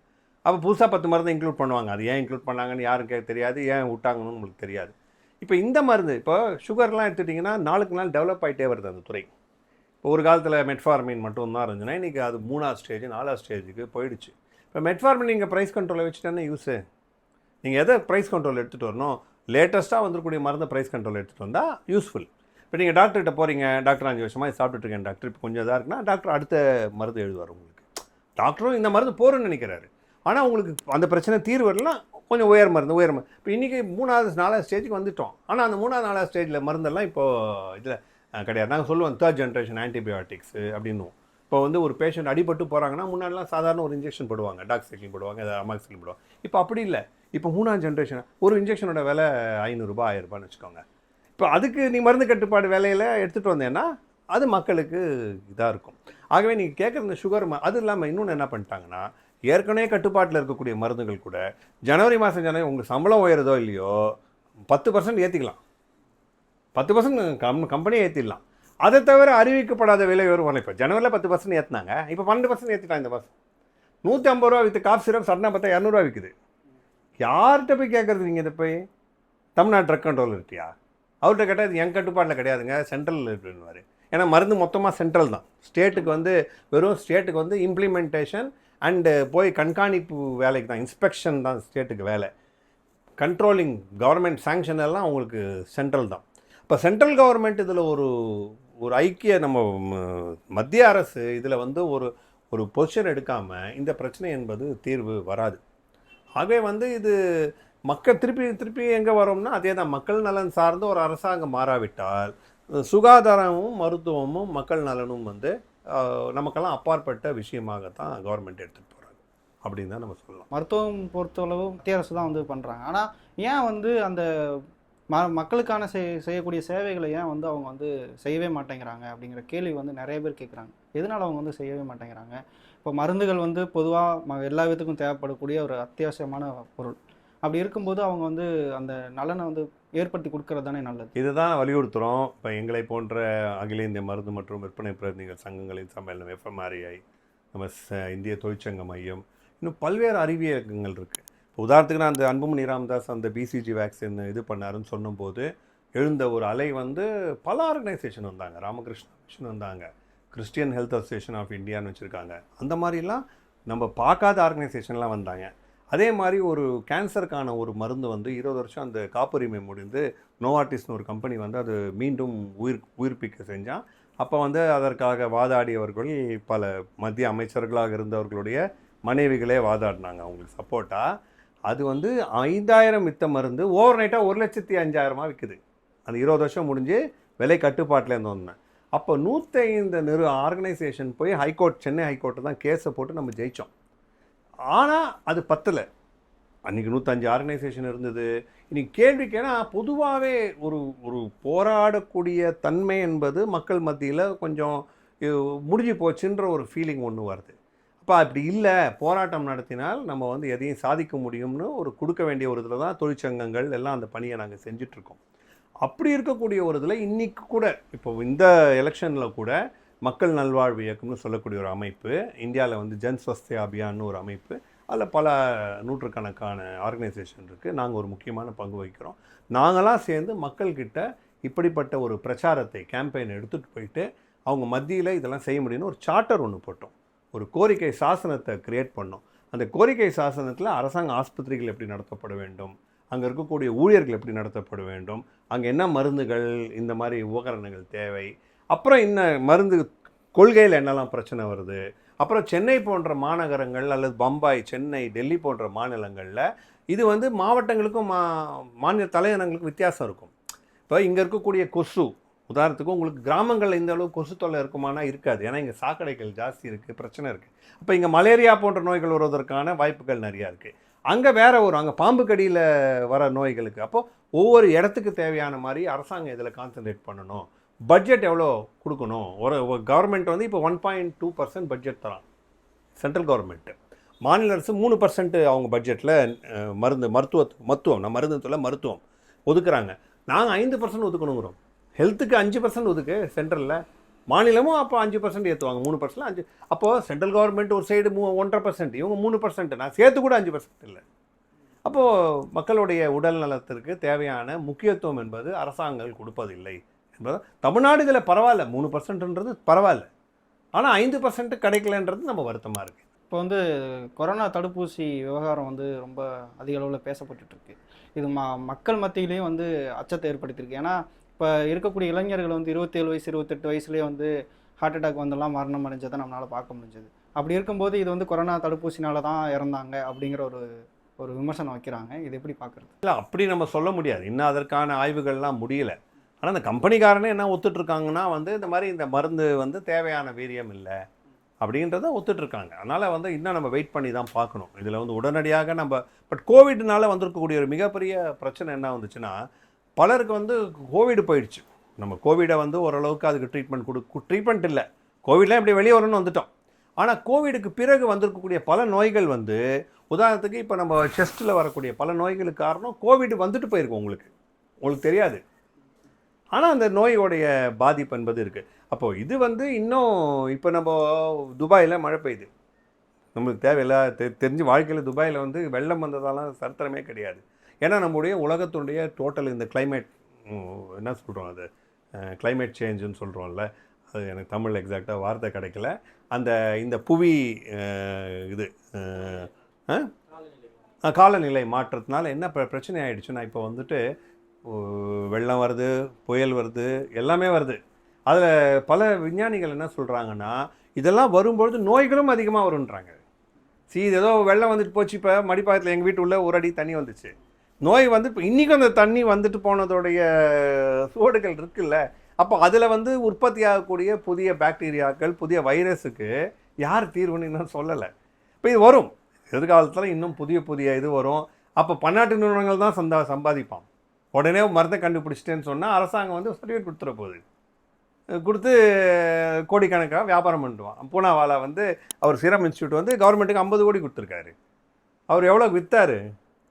அப்போ புதுசாக பத்து மருந்து இன்க்ளூட் பண்ணுவாங்க. அது ஏன் இன்க்ளூட் பண்ணாங்கன்னு யாருக்கு தெரியாது. ஏன் விட்டாங்கன்னு உங்களுக்கு தெரியாது. இப்போ இந்த மருந்து இப்போ சுகர்லாம் எடுத்துட்டிங்கன்னா நாளுக்கு நாள் டெவலப் ஆகிட்டே வருது அந்த துறை. இப்போ ஒரு காலத்தில் மெட்ஃபார்மின் மட்டும்தான் இருந்துச்சுன்னா இன்றைக்கி அது மூணாவது ஸ்டேஜ் நாலாவது ஸ்டேஜுக்கு போயிடுச்சு. இப்போ மெட்ஃபார்மின் நீங்கள் ப்ரைஸ் கண்ட்ரோலை வச்சுட்டேன்னா யூஸு நீங்கள் எதை ப்ரைஸ் கண்ட்ரோல் எடுத்துகிட்டு வரணும்? லேட்டஸ்ட்டாக வந்துருக்கூடிய மருந்து ப்ரைஸ் கண்ட்ரோல் எடுத்துகிட்டு வந்தால் யூஸ்ஃபுல் இப்போ நீங்கள் டாக்டர்கிட்ட போகிறீங்க டாக்டர் அஞ்சு வருஷமாக இது சாப்பிட்டுட்டு இருக்கேன் டாக்டர் இப்போ கொஞ்சம் இதாக இருக்குன்னா டாக்டர் அடுத்த மருந்து எழுதுவார் உங்களுக்கு. டாக்டரும் இந்த மருந்து போகிறேன்னு நினைக்கிறாரு. ஆனால் உங்களுக்கு அந்த பிரச்சனை தீர்வு வரலாம் கொஞ்சம் உயர் மருந்து உயர் மருந்து இப்போ இன்றைக்கி மூணாவது நாலாவது ஸ்டேஜுக்கு வந்துட்டோம். ஆனால் அந்த மூணாவது நாலாவது ஸ்டேஜில் மருந்தெல்லாம் இப்போது இதில் கிடையாது. நாங்கள் சொல்லுவோம் தேர்ட் ஜென்ரேஷன் ஆன்டிபயோட்டிக்ஸ் அப்படின்னுவோம் இப்போ வந்து ஒரு பேஷண்ட் அடிபட்டு போகிறாங்கன்னா முன்னாடிலாம் சாதாரண ஒரு இன்ஜெக்ஷன் போடுவாங்க. டாக்ஸிக்லின் போடுவாங்க அமாக்சிக்லின் போடுவாங்க. இப்போ அப்படி இல்லை. இப்போ மூணாவது ஜென்ரேஷன் ஒரு இன்ஜெக்ஷனோட விலை ஐநூறுரூபா ஆயிரரூபான்னு வச்சுக்கோங்க. இப்போ அதுக்கு நீ மருந்து கட்டுப்பாடு விலையில் எடுத்துகிட்டு வந்தேன்னா அது மக்களுக்கு இதாக இருக்கும். ஆகவே நீங்கள் கேட்குற இந்த சுகர் அது இல்லாமல் இன்னொன்று என்ன பண்ணிட்டாங்கன்னா ஏற்கனவே கட்டுப்பாட்டில் இருக்கக்கூடிய மருந்துகள் கூட ஜனவரி மாதம் ஜனவரி உங்களுக்கு சம்பளம் உயருதோ இல்லையோ பத்து பர்சன்ட் ஏற்றிக்கலாம் பத்து பர்சன்ட் கம் கம்பெனியே ஏற்றிடலாம் அதை தவிர அறிவிக்கப்படாத விலை வருவாங்க இப்போ ஜனவரியில் பத்து பர்சன்ட் ஏற்றினாங்க இப்போ பன்னெண்டு பர்சன்ட் ஏற்றிட்டாங்க இந்த பஸ். நூற்றி ஐம்பது ரூபா விற்று காஃப் சிரப் சடனாக பார்த்தா இரநூறுவா விற்குது யார்கிட்ட போய் கேட்குறது நீங்கள் இதை போய்? தமிழ்நாடு ட்ரக் கண்ட்ரோல் இருக்கியா? அவர்கிட்ட கேட்டால் இது என் கட்டுப்பாட்டில் கிடையாதுங்க சென்ட்ரல் இருக்குன்னுவார். ஏன்னா மருந்து மொத்தமாக சென்ட்ரல் தான். ஸ்டேட்டுக்கு வந்து வெறும் ஸ்டேட்டுக்கு வந்து இம்ப்ளிமெண்டேஷன் அண்டு போய் கண்காணிப்பு வேலைக்கு தான் இன்ஸ்பெக்ஷன் தான் ஸ்டேட்டுக்கு வேலை. கண்ட்ரோலிங் கவர்மெண்ட் சாங்ஷன் எல்லாம் உங்களுக்கு சென்ட்ரல் தான். இப்போ சென்ட்ரல் கவர்மெண்ட் இதில் ஒரு ஒரு ஐக்கிய நம்ம மத்திய அரசு இதில் வந்து ஒரு ஒரு பொசிஷன் எடுக்காமல் இந்த பிரச்சனை என்பது தீர்வு வராது. ஆகவே வந்து இது மக்கள் திருப்பி திருப்பி எங்கே வரோம்னா அதே தான் மக்கள் நலன் சார்ந்த ஒரு அரசாங்கம் மாறாவிட்டால் சுகாதாரமும் மருத்துவமும் மக்கள் நலனும் வந்து நமக்கெல்லாம் அப்பாற்பட்ட விஷயமாகத்தான் கவர்மெண்ட் எடுத்துகிட்டு போகிறாங்க அப்படின்னு தான் நம்ம சொல்லலாம். மருத்துவம் பொறுத்தளவு மத்திய அரசு தான் வந்து பண்ணுறாங்க ஆனால் ஏன் வந்து அந்த ம மக்களுக்கான செய் செய்யக்கூடிய சேவைகளை ஏன் வந்து அவங்க வந்து செய்யவே மாட்டேங்கிறாங்க அப்படிங்கிற கேள்வி வந்து நிறைய பேர் கேட்குறாங்க எதனால் அவங்க வந்து செய்யவே மாட்டேங்கிறாங்க? இப்போ மருந்துகள் வந்து பொதுவாக ம எல்லா விதத்துக்கும் தேவைப்படக்கூடிய ஒரு அத்தியாவசியமான பொருள். அப்படி இருக்கும்போது அவங்க வந்து அந்த நலனை வந்து ஏற்படுத்தி கொடுக்கறது தானே நல்லது. இதுதான் வலியுறுத்துகிறோம் இப்போ எங்களை போன்ற அகில இந்திய மருந்து மற்றும் விற்பனை பிரதிநிதிகள் சங்கங்களின் சம்மேளனம் எஃப்எம்ஆர்ஐ நம்ம ச- இந்திய தொழிற்சங்க மையம் இன்னும் பல்வேறு அறிவியல் இருக்குது உதாரணத்துக்கு நான் அந்த அன்புமணி ராமதாஸ் அந்த பிசிஜி வேக்சின் இது பண்ணாருன்னு சொன்னும்போது எழுந்த ஒரு அலை வந்து பல ஆர்கனைசேஷன் வந்தாங்க. ராமகிருஷ்ண மிஷன் வந்தாங்க. கிறிஸ்டியன் ஹெல்த் அசோசியேஷன் ஆஃப் இந்தியான்னு வச்சுருக்காங்க. அந்த மாதிரிலாம் நம்ம பார்க்காத ஆர்கனைசேஷன்லாம் வந்தாங்க. அதே மாதிரி ஒரு கேன்சருக்கான ஒரு மருந்து வந்து இருபது வருஷம் அந்த காப்புரிமை முடிந்து நோவார்டிஸ்னு ஒரு கம்பெனி வந்து அது மீண்டும் உயிர் உயிர்ப்பிக்க செஞ்சான். அப்போ வந்து அதற்காக வாதாடியவர்கள் பல மத்திய அமைச்சர்களாக இருந்தவர்களுடைய மனைவிகளே வாதாடினாங்க. அவங்களுக்கு சப்போர்ட்டாக அது வந்து ஐந்தாயிரம் மித்த மருந்து ஓவர் நைட்டாக ஒரு லட்சத்தி அஞ்சாயிரமாக விற்குது அந்த இருபது வருஷம் முடிஞ்சு விலை கட்டுப்பாட்டில் இருந்து வந்தேன். அப்போ நூற்றி நிறு ஆர்கனைசேஷன் போய் ஹைகோர்ட் சென்னை ஹைகோர்ட்டு தான் கேஸை போட்டு நம்ம ஜெயித்தோம் ஆனால் அது பத்தலை. அன்றைக்கி நூற்றஞ்சு ஆர்கனைசேஷன் இருந்தது. இன்றைக்கி கேள்விக்கு ஏன்னா பொதுவாகவே ஒரு ஒரு போராடக்கூடிய தன்மை என்பது மக்கள் மத்தியில் கொஞ்சம் முடிஞ்சு போச்சுன்ற ஒரு ஃபீலிங் ஒன்று வருது. அப்போ அப்படி இல்லை போராட்டம் நடத்தினால் நம்ம வந்து எதையும் சாதிக்க முடியும்னு ஒரு கொடுக்க வேண்டிய ஒரு இதில் தான் தொழிற்சங்கங்கள் எல்லாம் அந்த பணியை நாங்கள் செஞ்சிட்ருக்கோம். அப்படி இருக்கக்கூடிய ஒரு இதில் இன்றைக்கி கூட இப்போ இந்த எலெக்ஷனில் கூட மக்கள் நல்வாழ்வு இயக்கம்னு சொல்லக்கூடிய ஒரு அமைப்பு இந்தியாவில் வந்து ஜன் ஸ்வஸ்தே அபியான்னு ஒரு அமைப்பு அதில் பல நூற்றுக்கணக்கான ஆர்கனைசேஷன் இருக்குது நாங்கள் ஒரு முக்கியமான பங்கு வகிக்கிறோம். நாங்களாம் சேர்ந்து மக்கள்கிட்ட இப்படிப்பட்ட ஒரு பிரச்சாரத்தை கேம்பெயின் எடுத்துகிட்டு போயிட்டு அவங்க மத்தியில் இதெல்லாம் செய்ய முடியும்னு ஒரு சார்ட்டர் ஒன்று போட்டோம். ஒரு கோரிக்கை சாசனத்தை கிரியேட் பண்ணோம். அந்த கோரிக்கை சாசனத்தில் அரசாங்க ஆஸ்பத்திரிகள் எப்படி நடத்தப்பட வேண்டும்? அங்கே இருக்கக்கூடிய ஊழியர்கள் எப்படி நடத்தப்பட வேண்டும்? அங்கே என்ன மருந்துகள் இந்த மாதிரி உபகரணங்கள் தேவை? அப்புறம் இன்ன மருந்து கொள்கையில் என்னெல்லாம் பிரச்சனை வருது? அப்புறம் சென்னை போன்ற மாநகரங்கள் அல்லது பம்பாய் சென்னை டெல்லி போன்ற மாநிலங்களில் இது வந்து மாவட்டங்களுக்கும் மா மாநில தலைநகரங்களுக்கும் வித்தியாசம் இருக்கும். இப்போ இங்கே இருக்கக்கூடிய கொசு உதாரணத்துக்கு உங்களுக்கு கிராமங்களில் இந்த அளவு கொசு தொல்லை இருக்குமானா இருக்காது. ஏன்னா இங்கே சாக்கடைகள் ஜாஸ்தி இருக்குது பிரச்சனை இருக்குது அப்போ இங்கே மலேரியா போன்ற நோய்கள் வருவதற்கான வாய்ப்புகள் நிறையா இருக்குது அங்கே வேறு ஒரு அங்கே பாம்பு கடியில் வர நோய்களுக்கு அப்போது ஒவ்வொரு இடத்துக்கு தேவையான மாதிரி அரசாங்கம் இதில் கான்சன்ட்ரேட் பண்ணணும். பட்ஜெட் எவ்வளோ கொடுக்கணும்? ஒரு கவர்மெண்ட் வந்து இப்போ one point two percent budget தரான். சென்ட்ரல் கவர்மெண்ட்டு மாநில அரசு மூணு பர்சன்ட் அவங்க பட்ஜெட்டில் மருந்து மருத்துவ மருத்துவம் நான் மருந்து மருத்துவம் ஒதுக்குறாங்க. நாங்கள் ஐந்து பர்சன்ட் ஒதுக்கணுங்கிறோம். ஹெல்த்துக்கு அஞ்சு பர்சன்ட் ஒதுக்கு சென்ட்ரலில் மாநிலமும் அப்போ அஞ்சு பர்சன்ட் ஏற்றுவாங்க மூணு பர்சன்ட் அஞ்சு அப்போது சென்ட்ரல் கவர்மெண்ட் ஒரு சைடு மூ ஒன்றரை பர்சன்ட் இவங்க மூணு பர்சன்ட் நான் சேர்த்து கூட அஞ்சு பர்சன்ட் இல்லை. அப்போது மக்களுடைய உடல் நலத்திற்கு தேவையான முக்கியத்துவம் என்பது அரசாங்கங்கள் கொடுப்பதில்லை என்பது. தமிழ்நாடு இதில் பரவாயில்ல. மூணு பர்சன்ட்ன்றது பரவாயில்ல. ஆனால் ஐந்து பர்சன்ட் கிடைக்கலன்றது நம்ம வருத்தமாக இருக்குது இப்போ வந்து கொரோனா தடுப்பூசி விவகாரம் வந்து ரொம்ப அதிக அளவில் பேசப்பட்டுட்டு இது ம மக்கள் மத்தியிலையும் வந்து அச்சத்தை ஏற்படுத்தியிருக்கு. ஏன்னா இப்போ இருக்கக்கூடிய இளைஞர்கள் வந்து இருபத்தேழு வயசு இருபத்தெட்டு வயசுலேயே வந்து ஹார்ட் அட்டாக் வந்தெல்லாம் மரணம் அடைஞ்சதை நம்மளால் பார்க்க முடிஞ்சது. அப்படி இருக்கும்போது இது வந்து கொரோனா தடுப்பூசினால தான் இறந்தாங்க அப்படிங்கிற ஒரு ஒரு விமர்சனம் வைக்கிறாங்க. இது எப்படி பார்க்குறது? இல்லை அப்படி நம்ம சொல்ல முடியாது. இன்னும் அதற்கான ஆய்வுகள்லாம் முடியல. ஆனால் இந்த கம்பெனிக்காரனே என்ன ஒத்துட்ருக்காங்கன்னா வந்து இந்த மாதிரி இந்த மருந்து வந்து தேவையான வீரியம் இல்லை அப்படின்றத ஒத்துட்ருக்காங்க. அதனால் வந்து இன்னும் நம்ம வெயிட் பண்ணி தான் பார்க்கணும். இதில் வந்து உடனடியாக நம்ம பட் கோவிட்னால வந்திருக்கக்கூடிய ஒரு மிகப்பெரிய பிரச்சனை என்ன வந்துச்சுன்னா பலருக்கு வந்து கோவிட் போயிடுச்சு. நம்ம கோவிடை வந்து ஓரளவுக்கு அதுக்கு ட்ரீட்மெண்ட் கொடு ட்ரீட்மெண்ட் இல்லை. கோவிட்லாம் இப்படி வெளியே வரணும்னு வந்துட்டோம். ஆனால் கோவிடுக்கு பிறகு வந்திருக்கக்கூடிய பல நோய்கள் வந்து உதாரணத்துக்கு இப்போ நம்ம செஸ்ட்டில் வரக்கூடிய பல நோய்களுக்கு காரணம் கோவிட் வந்துட்டு போயிருக்கும் உங்களுக்கு. உங்களுக்கு தெரியாது. ஆனால் அந்த நோயோடைய பாதிப்பு என்பது இருக்குது அப்போது இது வந்து இன்னும் இப்போ நம்ம துபாயில் மழை பெய்யுது. நம்மளுக்கு தேவையில்ல தெ தெரிஞ்சு வாழ்க்கையில் துபாயில் வந்து வெள்ளம் வந்ததாலாம் சரித்திரமே கிடையாது. ஏன்னா நம்முடைய உலகத்துடைய டோட்டல் இந்த கிளைமேட் என்ன சொல்கிறோம் அது? கிளைமேட் சேஞ்சுன்னு சொல்கிறோம்ல அது எனக்கு தமிழ் எக்ஸாக்டாக வார்த்தை கிடைக்கல. அந்த இந்த புவி இது காலநிலை மாற்றத்தினால என்ன பிரச்சனை ஆகிடுச்சுன்னா இப்போ வந்துட்டு வெள்ளம் வருது புயல் வருது எல்லாமே வருது. அதில் பல விஞ்ஞானிகள் என்ன சொல்கிறாங்கன்னா இதெல்லாம் வரும்பொழுது நோய்களும் அதிகமாக வருன்றாங்க சி இது ஏதோ வெள்ளம் வந்துட்டு போச்சு இப்போ மடிப்பாக்கத்தில் எங்கள் வீட்டு உள்ள ஒரு அடி தண்ணி வந்துச்சு. நோய் வந்து இப்போ இன்றைக்கும் அந்த தண்ணி வந்துட்டு போனதோடைய சுவடுகள் இருக்குல்ல. அப்போ அதில் வந்து உற்பத்தி ஆகக்கூடிய புதிய பாக்டீரியாக்கள் புதிய வைரஸுக்கு யார் தீர்வுன்னு இன்னும் சொல்லலை. இப்போ இது வரும். எதிர்காலத்தில் இன்னும் புதிய புதிய இது வரும். அப்போ பன்னாட்டு நிறுவனங்கள் தான் சந்தா சம்பாதிப்பான் உடனே மருந்தை கண்டுபிடிச்சிட்டேன்னு சொன்னால் அரசாங்கம் வந்து சர்டிஃபிகேட் கொடுத்துட போகுது. கொடுத்து கோடிக்கணக்காக வியாபாரம் பண்ணிடுவான் பூனாவாலா வந்து அவர் சீரம் இன்ஸ்டியூட் வந்து கவர்மெண்ட்டுக்கு ஐம்பது கோடி கொடுத்துருக்காரு. அவர் எவ்வளோ விற்றாரு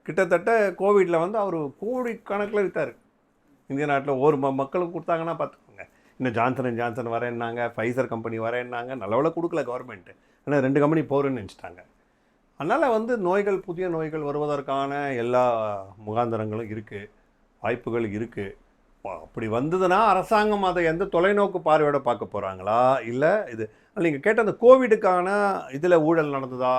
கிட்டத்தட்ட கோவிடில் வந்து அவர் கோடி கணக்கில் விற்றார் இந்திய நாட்டில் ஒரு ம மக்களுக்கு கொடுத்தாங்கன்னா பார்த்துக்கோங்க. இன்னும் ஜான்சன் அண்ட் ஜான்சன் வரேன்னாங்க ஃபைசர் கம்பெனி வரேன்னாங்க நல்லவள கொடுக்கல கவர்மெண்ட்டு ஏன்னா ரெண்டு கம்பெனி போகிறேன்னு நினச்சிட்டாங்க. அதனால் வந்து நோய்கள் புதிய நோய்கள் வருவதற்கான எல்லா முகாந்தரங்களும் இருக்குது வாய்ப்புகள் இருக்குது அப்படி வந்ததுன்னா அரசாங்கம் அதை எந்த தொலைநோக்கு பார்வையோட பார்க்க போகிறாங்களா இல்லை இது நீங்கள் கேட்ட அந்த கோவிடுக்கான இதில் ஊழல் நடந்ததா?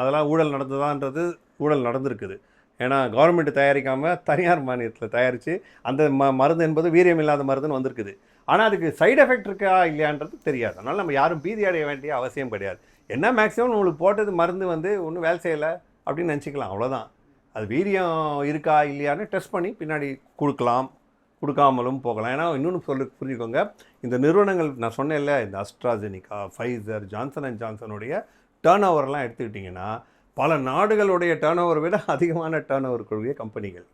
அதெல்லாம் ஊழல் நடந்ததான்றது ஊழல் நடந்திருக்குது. ஏன்னா கவர்மெண்ட் தயாரிக்காமல் தனியார் மானியத்தில் தயாரித்து அந்த ம மருந்து என்பது வீரியம் இல்லாத மருந்துன்னு வந்திருக்குது. ஆனால் அதுக்கு சைடு எஃபெக்ட் இருக்கா இல்லையான்றது தெரியாது. அதனால் நம்ம யாரும் பீதி அடைய வேண்டிய அவசியம் கிடையாது. என்ன மேக்ஸிமம் உங்களுக்கு போட்டது மருந்து வந்து ஒன்றும் வேலை செய்யலை அப்படின்னு நினச்சிக்கலாம். அவ்வளோதான் அது வீரியம் இருக்கா இல்லையான்னு டெஸ்ட் பண்ணி பின்னாடி கொடுக்கலாம். கொடுக்காமலும் போகலாம். ஏன்னா இன்னொன்று சொல்லி புரிஞ்சுக்கோங்க. இந்த நிறுவனங்கள் நான் சொன்னேன்ல இந்த அஸ்ட்ராஜெனிகா ஃபைசர் ஜான்சன் அண்ட் ஜான்சனுடைய டேர்ன் ஓவர்லாம் எடுத்துக்கிட்டிங்கன்னா பல நாடுகளுடைய டேர்ன் ஓவரை விட அதிகமான டேர்ன் ஓவர் கூடிய கம்பெனிகள்.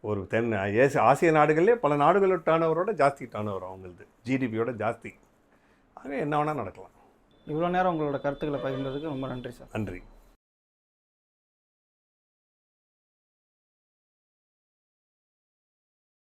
ஒரு தென் ஏசி ஆசிய நாடுகள்லேயே பல நாடுகளோட டேர்ன் ஓவரோட ஜாஸ்தி டேர்ன் ஓவர் அவங்களது ஜிடிபியோட ஜாஸ்தி. ஆக என்ன வேணால் நடக்கலாம். இவ்வளோ நேரம் உங்களோட கருத்துக்களை பகிர்ந்ததுக்கு ரொம்ப நன்றி சார். நன்றி.